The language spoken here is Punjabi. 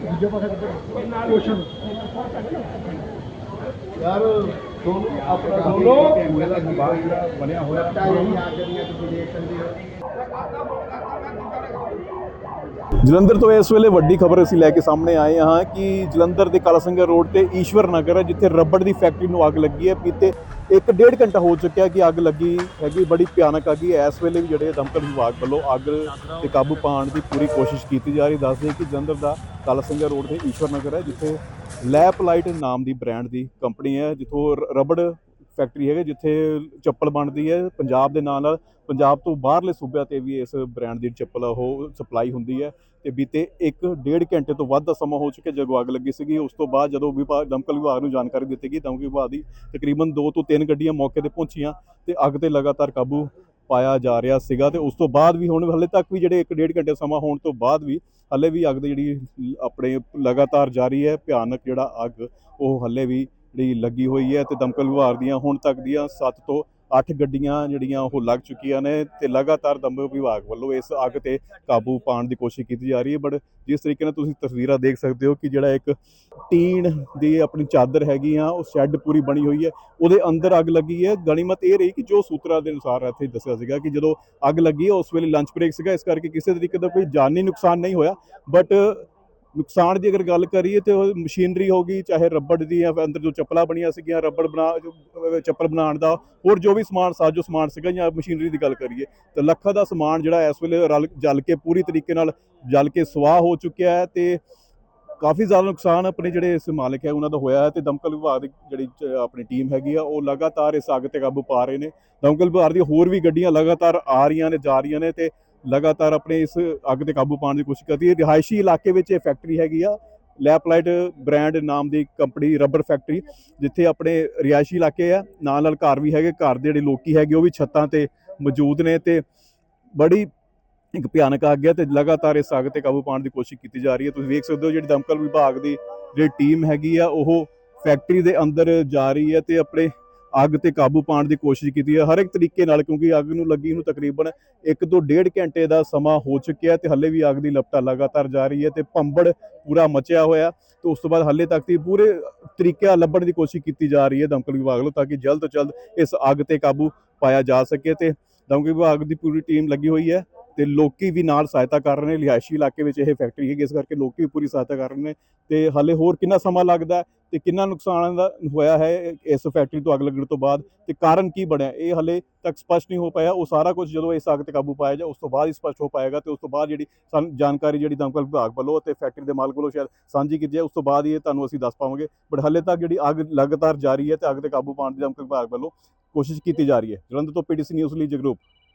ਦੂਜੇ ਪਾਸੇ ਕਿੱਧਰ? ਕੁਸ਼ਨ। ਯਾਰ ਦੋਨੋਂ ਆਪਣਾ ਦੋਨੋਂ ਕੈਮਰੇ ਦਾ ਬਾਹਰ ਜਿਹੜਾ ਬਣਿਆ ਹੋਇਆ ਢਾਈ ਆ ਜਿਹੜੀਆਂ ਤੁਸੀਂ ਦੇਖ ਸਕਦੇ ਹੋ। ਜਲੰਧਰ ਤੋਂ ਇਸ ਵੇਲੇ ਵੱਡੀ ਖਬਰ ਅਸੀਂ ਲੈ ਕੇ ਸਾਹਮਣੇ ਆਏ ਹਾਂ ਕਿ ਜਲੰਧਰ ਦੇ ਕਾਲਾਸੰਗਰ ਰੋਡ ਤੇ ਈਸ਼ਵਰ ਨਗਰ ਹੈ ਜਿੱਥੇ ਰਬੜ ਦੀ ਫੈਕਟਰੀ ਨੂੰ ਅੱਗ ਲੱਗੀ ਹੈ। ਬੀਤੇ ਇੱਕ ਡੇਢ ਘੰਟਾ ਹੋ ਚੁੱਕਿਆ ਕਿ ਅੱਗ ਲੱਗੀ ਹੈਗੀ ਬੜੀ ਭਿਆਨਕ ਅੱਗ ਹੈ। ਇਸ ਵੇਲੇ ਵੀ ਜਿਹੜੇ ਦਮਕਲ ਵਿਭਾਗ ਵੱਲੋਂ ਅੱਗ ਤੇ ਕਾਬੂ ਪਾਉਣ ਦੀ ਪੂਰੀ ਕੋਸ਼ਿਸ਼ ਕੀਤੀ ਜਾ ਰਹੀ ਦੱਸਦੇ ਕਿ ਜਲੰਧਰ ਦਾ ਕਾਲਾ ਕਾਲਾਸੰਗਰ ਰੋਡ ਤੇ ਈਸ਼ਵਰ ਨਗਰ ਹੈ, ਜਿੱਥੇ ਲੈਪ ਲਾਈਟ ਨਾਮ ਦੀ ਬ੍ਰਾਂਡ ਦੀ ਕੰਪਨੀ ਹੈ, ਜਿੱਥੋਂ ਰ- ਰਬੜ ਫੈਕਟਰੀ ਹੈਗੀ, ਜਿੱਥੇ ਚੱਪਲ ਬਣਦੀ ਹੈ। ਪੰਜਾਬ ਦੇ ਨਾਲ ਨਾਲ ਪੰਜਾਬ ਤੋਂ ਬਾਹਰਲੇ ਸੂਬਿਆਂ ਤੇ ਵੀ ਇਸ ਬ੍ਰਾਂਡ ਦੀ ਚੱਪਲ ਆ ਉਹ ਸਪਲਾਈ ਹੁੰਦੀ ਹੈ ਤੇ ਬੀਤੇ 1 ਡੇਢ ਘੰਟੇ ਤੋਂ ਵੱਧ ਦਾ ਸਮਾਂ ਹੋ ਚੁੱਕਿਆ, ਜਦੋਂ ਅੱਗ ਲੱਗੀ ਸੀਗੀ। ਉਸ ਤੋਂ ਬਾਅਦ ਜਦੋਂ ਵਿਭਾਗ ਦਮਕਲ ਵਿਭਾਗ ਨੂੰ ਜਾਣਕਾਰੀ ਦਿੱਤੀ ਗਈ, ਦਮਕਲ ਵਿਭਾਗ ਦੀ ਤਕਰੀਬਨ 2 ਤੋਂ 3 ਗੱਡੀਆਂ ਮੌਕੇ ਤੇ ਪਹੁੰਚੀਆਂ ਤੇ ਅੱਗ ਤੇ ਲਗਾਤਾਰ ਕਾਬੂ ਪਾਇਆ ਜਾ ਰਿਹਾ ਸੀਗਾ ਤੇ ਉਸ ਤੋਂ ਬਾਅਦ ਵੀ ਹੁਣ ਹਲੇ ਤੱਕ ਵੀ ਜਿਹੜੇ 1 ਡੇਢ ਘੰਟੇ ਸਮਾਂ ਹੋਣ ਤੋਂ ਬਾਅਦ ਵੀ ਹਲੇ ਵੀ ਅੱਗ ਦੀ ਜਿਹੜੀ ਆਪਣੇ ਲਗਾਤਾਰ ਜਾਰੀ ਹੈ, ਭਿਆਨਕ ਜਿਹੜਾ ਅੱਗ ਉਹ ਹਲੇ ਵੀ ਜਿਹੜੀ ਲੱਗੀ ਹੋਈ ਹੈ ਤੇ ਦਮਕਲ ਵਿਭਾਗ ਦੀਆਂ ਹੁਣ ਤੱਕ ਦੀਆਂ 7 ਤੋਂ 8 ਗੱਡੀਆਂ ਜਿਹੜੀਆਂ ਉਹ ਲੱਗ ਚੁੱਕੀਆਂ ਨੇ ਤੇ ਲਗਾਤਾਰ ਦਮਕਲ ਵਿਭਾਗ ਵੱਲੋਂ ਇਸ ਅੱਗ ਤੇ ਕਾਬੂ ਪਾਉਣ ਦੀ ਕੋਸ਼ਿਸ਼ ਕੀਤੀ ਜਾ ਰਹੀ ਹੈ। ਬਟ ਜਿਸ ਤਰੀਕੇ ਨਾਲ ਤੁਸੀਂ ਤਸਵੀਰਾਂ ਦੇਖ ਸਕਦੇ ਹੋ ਕਿ ਜਿਹੜਾ ਇੱਕ ਟੀਨ ਦੀ ਆਪਣੀ ਚਾਦਰ ਹੈਗੀ ਆ, ਉਹ ਸ਼ੈੱਡ ਪੂਰੀ ਬਣੀ ਹੋਈ ਹੈ। ਉਹਦੇ ਅੰਦਰ ਅੱਗ ਲੱਗੀ ਹੈ। ਗਣੀਮਤ ਇਹ ਰਹੀ ਕਿ ਜੋ ਸੂਤਰਾਂ ਦੇ ਅਨੁਸਾਰ ਇੱਥੇ ਦੱਸਿਆ ਸੀਗਾ ਕਿ ਜਦੋਂ ਅੱਗ ਲੱਗੀ ਉਸ ਵੇਲੇ ਲੰਚ ਬ੍ਰੇਕ ਸੀਗਾ। ਇਸ ਕਰਕੇ ਕਿਸੇ ਤਰੀਕੇ ਦਾ ਕੋਈ ਜਾਨੀ ਨੁਕਸਾਨ ਨਹੀਂ ਹੋਇਆ। ਬਟ ਨੁਕਸਾਨ ਦੀ ਅਗਰ ਗੱਲ ਕਰੀਏ ਤੇ ਉਹ ਮਸ਼ੀਨਰੀ ਹੋ ਗਈ ਚਾਹੇ ਰੱਬੜ ਦੀ ਜਾਂ ਅੰਦਰ ਜੋ ਚੱਪਲਾਂ ਬਣੀਆਂ ਸੀਗੀਆਂ ਰੱਬੜ ਬਣਾ ਜੋ, ਚੱਪਲ ਬਣਾਉਣ ਦਾ ਹੋਰ ਜੋ ਵੀ ਸਮਾਨ ਸਾਜੋ ਸਮਾਨ ਸੀਗਾ ਜਾਂ ਮਸ਼ੀਨਰੀ ਦੀ ਗੱਲ ਕਰੀਏ ਤਾਂ ਲੱਖਾਂ ਦਾ ਸਮਾਨ ਜਿਹੜਾ ਇਸ ਵੇਲੇ ਰਲ ਜਲ ਕੇ ਪੂਰੀ ਤਰੀਕੇ ਨਾਲ ਜਲ ਕੇ ਸਵਾਹ ਹੋ ਚੁੱਕਿਆ ਹੈ ਤੇ ਕਾਫੀ ਜ਼ਿਆਦਾ ਨੁਕਸਾਨ ਆਪਣੇ ਜਿਹੜੇ ਇਸ ਮਾਲਕ ਹੈ ਉਹਨਾਂ ਦਾ ਹੋਇਆ ਹੈ ਤੇ ਦਮਕਲ ਵਿਭਾਗ ਦੀ ਜਿਹੜੀ ਆਪਣੀ ਟੀਮ ਹੈਗੀ ਆ ਉਹ ਲਗਾਤਾਰ ਇਸ ਅੱਗ ਤੇ ਕਾਬੂ ਪਾ ਰਹੇ ਨੇ। ਦਮਕਲ ਵਿਭਾਗ ਦੀਆਂ ਹੋਰ ਵੀ ਗੱਡੀਆਂ ਲਗਾਤਾਰ ਆ ਰਹੀਆਂ ਨੇ ਜਾ ਰਹੀਆਂ ਨੇ ਤੇ ਲਗਾਤਾਰ ਆਪਣੇ ਇਸ ਅੱਗ ਤੇ ਕਾਬੂ ਪਾਉਣ ਦੀ ਕੋਸ਼ਿਸ਼ ਕਰਦੀ ਹੈ। ਰਿਹਾਇਸ਼ੀ ਇਲਾਕੇ ਵਿੱਚ ਇਹ ਫੈਕਟਰੀ ਹੈਗੀ ਆ ਲੈਪਲਾਈਟ ਬ੍ਰਾਂਡ ਨਾਮ ਦੀ ਕੰਪਨੀ ਰਬਰ ਫੈਕਟਰੀ ਜਿੱਥੇ ਆਪਣੇ ਰਿਹਾਇਸ਼ੀ ਇਲਾਕੇ ਆ, ਨਾਲ ਨਾਲ ਘਰ ਵੀ ਹੈਗੇ, ਘਰ ਦੇ ਜਿਹੜੇ ਲੋਕੀ ਹੈਗੇ, ਉਹ ਵੀ ਛੱਤਾਂ ਤੇ ਮੌਜੂਦ ਨੇ ਤੇ ਬੜੀ ਇੱਕ ਭਿਆਨਕ ਅੱਗ ਹੈ ਤੇ ਲਗਾਤਾਰ ਇਸ ਅੱਗ ਤੇ ਕਾਬੂ ਪਾਉਣ ਦੀ ਕੋਸ਼ਿਸ਼ ਕੀਤੀ ਜਾ ਰਹੀ ਹੈ। ਤੁਸੀਂ ਵੇਖ ਸਕਦੇ ਹੋ ਜਿਹੜੀ ਦਮਕਲ ਵਿਭਾਗ ਦੀ ਜਿਹੜੀ ਟੀਮ ਹੈਗੀ ਆ, ਉਹ ਫੈਕਟਰੀ ਦੇ ਅੰਦਰ ਜਾ ਰਹੀ ਹੈ ਤੇ ਆਪਣੇ ਅੱਗ ਤੇ ਕਾਬੂ ਪਾਉਣ ਦੀ ਕੋਸ਼ਿਸ਼ ਕੀਤੀ ਹੈ। ਹਰ ਇੱਕ ਤਰੀਕੇ ਨਾਲ ਕਿਉਂਕਿ ਅੱਗ ਨੂੰ ਲੱਗੀ ਨੂੰ ਤਕਰੀਬਨ ਇੱਕ ਤੋਂ ਡੇਢ ਘੰਟੇ ਦਾ ਸਮਾਂ ਹੋ ਚੁੱਕਿਆ ਤੇ ਹੱਲੇ ਵੀ ਅੱਗ ਦੀ ਲਪਟਾ ਲਗਾਤਾਰ ਜਾ ਰਹੀ ਹੈ ਤੇ ਭੰਬੜ ਪੂਰਾ ਮਚਿਆ ਹੋਇਆ ਤੇ ਉਸ ਤੋਂ ਬਾਅਦ ਹੱਲੇ ਤੱਕ ਦੀ ਪੂਰੇ ਤਰੀਕੇ ਲੱਭਣ ਦੀ ਕੋਸ਼ਿਸ਼ ਕੀਤੀ ਜਾ ਰਹੀ ਹੈ ਦਮਕਲ ਵਿਭਾਗ ਵੱਲੋਂ ਤਾਂ ਕਿ ਜਲਦ ਤੋਂ ਜਲਦ ਇਸ ਅੱਗ ਤੇ ਕਾਬੂ ਪਾਇਆ ਜਾ ਸਕੇ ਤੇ ਦਮਕਲ ਵਿਭਾਗ ਦੀ ਪੂਰੀ ਟੀਮ ਲੱਗੀ ਹੋਈ ਹੈ ਤੇ ਲੋਕੀ ਵੀ ਨਾਲ ਸਹਾਇਤਾ ਕਰ ਰਹੇ ਨੇ। ਰਿਹਾਇਸ਼ੀ ਇਲਾਕੇ ਵਿੱਚ ਇਹ ਫੈਕਟਰੀ ਹੈਗੀ ਇਸ ਕਰਕੇ ਲੋਕੀ ਵੀ ਪੂਰੀ ਸਹਾਇਤਾ ਕਰ ਰਹੇ ਨੇ ਤੇ ਹੱਲੇ ਹੋਰ ਕਿੰਨਾ ਸਮਾਂ ਲੱਗਦਾ ਤੇ ਕਿੰਨਾ ਨੁਕਸਾਨ ਦਾ ਹੋਇਆ ਹੈ ਇਸ ਫੈਕਟਰੀ ਤੋਂ ਅੱਗ ਲੱਗਣ ਤੋਂ ਬਾਅਦ ਤੇ ਕਾਰਨ ਕੀ ਬਣਿਆ? ਇਹ ਹਲੇ ਤੱਕ ਸਪਸ਼ਟ ਨਹੀਂ ਹੋ ਪਾਇਆ। ਉਹ ਸਾਰਾ ਕੁਝ ਜਦੋਂ ਇਸ ਅੱਗ ਤੇ ਕਾਬੂ ਪਾਇਆ ਜਾ ਉਸ ਤੋਂ ਬਾਅਦ ਹੀ ਸਪਸ਼ਟ ਹੋ ਪਾਏਗਾ ਤੇ ਉਸ ਤੋਂ ਬਾਅਦ ਜਿਹੜੀ ਸਾਨੂੰ ਜਾਣਕਾਰੀ ਜਿਹੜੀ ਦਮਕਲ ਵਿਭਾਗ ਵੱਲੋਂ ਤੇ ਫੈਕਟਰੀ ਦੇ ਮਾਲਕ ਵੱਲੋਂ ਸ਼ਾਇਦ ਸਾਂਝੀ ਕੀਤੀ ਜਾਏ, ਉਸ ਤੋਂ ਬਾਅਦ ਹੀ ਇਹ ਤੁਹਾਨੂੰ ਅਸੀਂ ਦੱਸ ਪਾਵਾਂਗੇ। ਬਟ ਹਲੇ ਤੱਕ ਜਿਹੜੀ ਅੱਗ ਲਗਾਤਾਰ ਜਾਰੀ ਹੈ ਤੇ ਅੱਗ ਤੇ ਕਾਬੂ ਪਾਉਣ ਦੀ ਦਮਕਲ ਵਿਭਾਗ ਵੱਲੋਂ ਕੋਸ਼ਿਸ਼ ਕੀਤੀ ਜਾ ਰਹੀ ਹੈ। ਜਲੰਧਰ ਤੋਂ ਪੀਟੀਸੀ ਨਿਊਜ਼ ਲਈ ਜਗਰੂਪ।